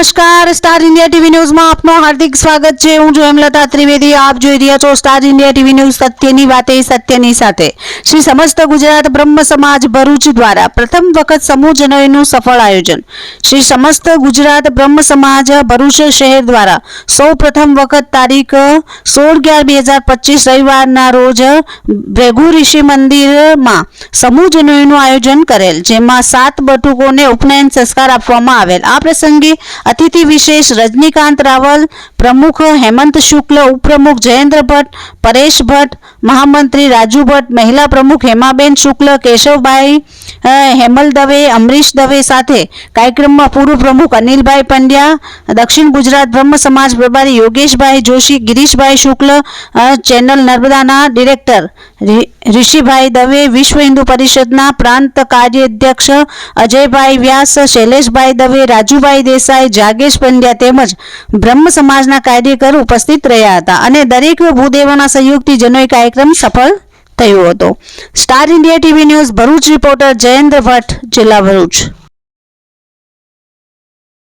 નમસ્કાર. Star India TV ન્યૂઝમાં આપનું હાર્દિક સ્વાગત છે. હું છું ત્રિવેદી. આપ જોઈ રહ્યા છો સ્ટાર ઇન્ડિયા ટીવી ન્યૂઝ સત્યની વાતે, સત્યની સાથે. શ્રી સમસ્ત ગુજરાત બ્રહ્મ સમાજ ભરૂચ દ્વારા પ્રથમ વખત સમૂહ જનોયનું સફળ આયોજન. શ્રી સમસ્ત ગુજરાત બ્રહ્મ સમાજ ભરૂચ શહેર દ્વારા સૌ પ્રથમ વખત તારીખ સોળ અગિયાર બે હજાર પચીસ રવિવારના રોજ ભેગુ ઋષિ મંદિરમાં સમૂહ જનોયનું આયોજન કરેલ, જેમાં સાત બટુકોને ઉપનયન સંસ્કાર આપવામાં આવેલ. આ પ્રસંગે અતિથિ વિશેષ રજનીકાંત રાવલ, પ્રમુખ હેમંત શુક્લ, ઉપપ્રમુખ જયેન્દ્ર ભટ્ટ, પરેશ ભટ્ટ, મહામંત્રી રાજુ ભટ્ટ, મહિલા પ્રમુખ હેમાબેન શુક્લ, કેશવભાઈ હેમલ દવે, અમરીશ દવે સાથે કાર્યક્રમમાં પૂર્વ પ્રમુખ અનિલભાઈ પંડ્યા, દક્ષિણ ગુજરાત બ્રહ્મ સમાજ પ્રભારી યોગેશભાઈ જોશી, ગિરીશભાઈ શુક્લ ચેનલ નર્મદાના ડિરેક્ટર ઋષિભાઈ દવે, વિશ્વ હિન્દુ પરિષદના પ્રાંત કાર્યાધ્યક્ષ અજયભાઈ વ્યાસ, શૈલેષભાઈ દવે, રાજુભાઈ દેસાઈ જાગેશ પંડ્યા તેમજ બ્રહ્મ સમાજના કાર્યકર ઉપસ્થિત રહ્યા હતા અને દરેક ભૂદેવોના સહયોગથી જનોય કાર્યક્રમ સફળ થયો હતો. Star India TV news Bharuch reporter Jayendra Bhatt, જિલ્લા ભરૂચ.